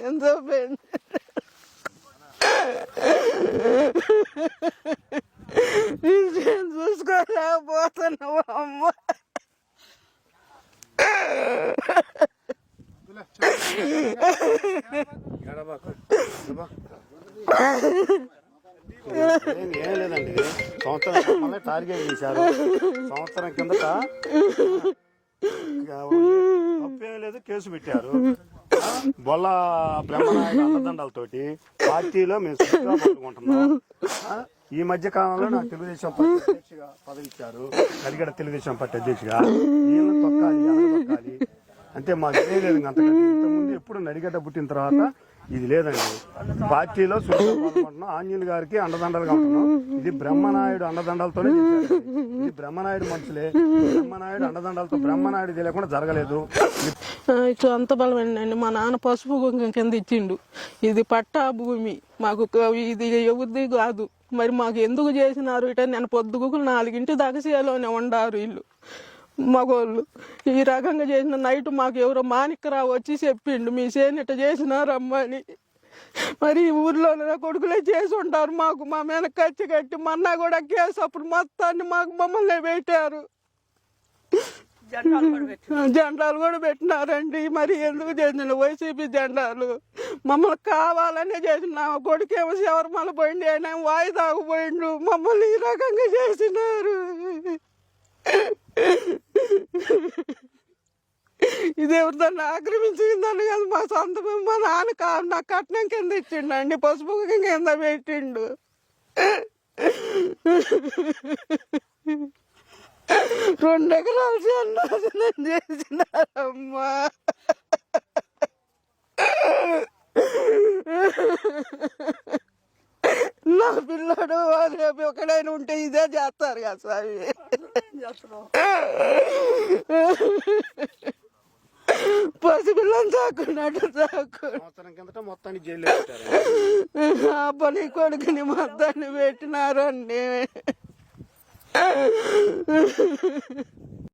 ఎంతో నేను చూసుకోలేకపోతున్నావు అమ్మ ఏం ఏం లేదండి సంవత్సరం మళ్ళీ టార్గెట్ చేశారు సంవత్సరం కిందట తప్పేం లేదు కేసు పెట్టారు. బొల్ల బ్రహ్మనాయుడు అన్నదండాలతోటి పార్టీలో మేము సుఖంగా పాల్గొంటున్నాం. ఈ మధ్య కాలంలో నాకు తెలుగుదేశం పార్టీ అధ్యక్షుగా పదవి ఇచ్చారు. కలిగడ తెలుగుదేశం పార్టీ అధ్యక్షుగా వీళ్ళని తొక్కాలి అన్న తొక్కాలి. అంటే మాకు తెలియలేదు లేదు అంతకంటే. ఇంతకుముందు ఎప్పుడు నడిగడ్డ పుట్టిన తర్వాత ఇది లేదండి. పార్టీలో సుఖంగా ఆంజనేయులు గారికి అండదండలుగా ఉంటున్నాం. ఇది బ్రహ్మనాయుడు అండదండలతోనే ఇది బ్రహ్మనాయుడు మనుషులే. బ్రహ్మనాయుడు అండదండలతో బ్రహ్మనాయుడు తెలియకుండా జరగలేదు. సొంత బలమేనండి. మా నాన్న పసుపు కుంకం కింద ఇచ్చిండు. ఇది పట్టా భూమి. మాకు ఇది ఎవరిది కాదు. మరి మాకు ఎందుకు చేసినారు? ఇట నేను పొద్దుగుకులు నాలుగింటి దాకా చేలోనే ఉండారు వీళ్ళు మగోళ్ళు. ఈ రకంగా చేసిన నైట్ మాకు ఎవరో మాణిక్కరావు వచ్చి చెప్పిండు మీ చేను ఇట్ట చేసినారు అమ్మని మరి ఈ ఊర్లో కొడుకులే చేసి ఉంటారు మాకు మా మీద కచ్చి కట్టి మొన్న కూడా కేసు అప్పుడు మొత్తాన్ని మాకు మమ్మల్ని పెట్టారు. జెండాలు కూడా పెట్టినారండి. మరి ఎందుకు చేసిన వైసీపీ జెండాలు. మమ్మల్ని కావాలనే చేసిన కొడుకేమో శబరిమల పోయింది ఆయన వాయిదాకు పోయిండు. మమ్మల్ని ఈ రకంగా చేసినారు. ఇది ఎవరిదాన్ని ఆక్రమించిందని కాదు మా సొంత మా నాన్న కా నా కట్నం కింద ఇచ్చిండు అండి పసుపు కింద పెట్టిండు. రెండు ఎకరాలు చెన్నాశనం చేసినారమ్మా. నా పిల్లడు రేపు ఎక్కడైనా ఉంటే ఇదే చేస్తారు కదా స్వామి. చాకున్నట్టు చాకు సంవత్సరం కిందట మొత్తాన్ని జైల్లో పెట్టారు. ఆ పని కొడుకుని మొత్తాన్ని పెట్టినారండి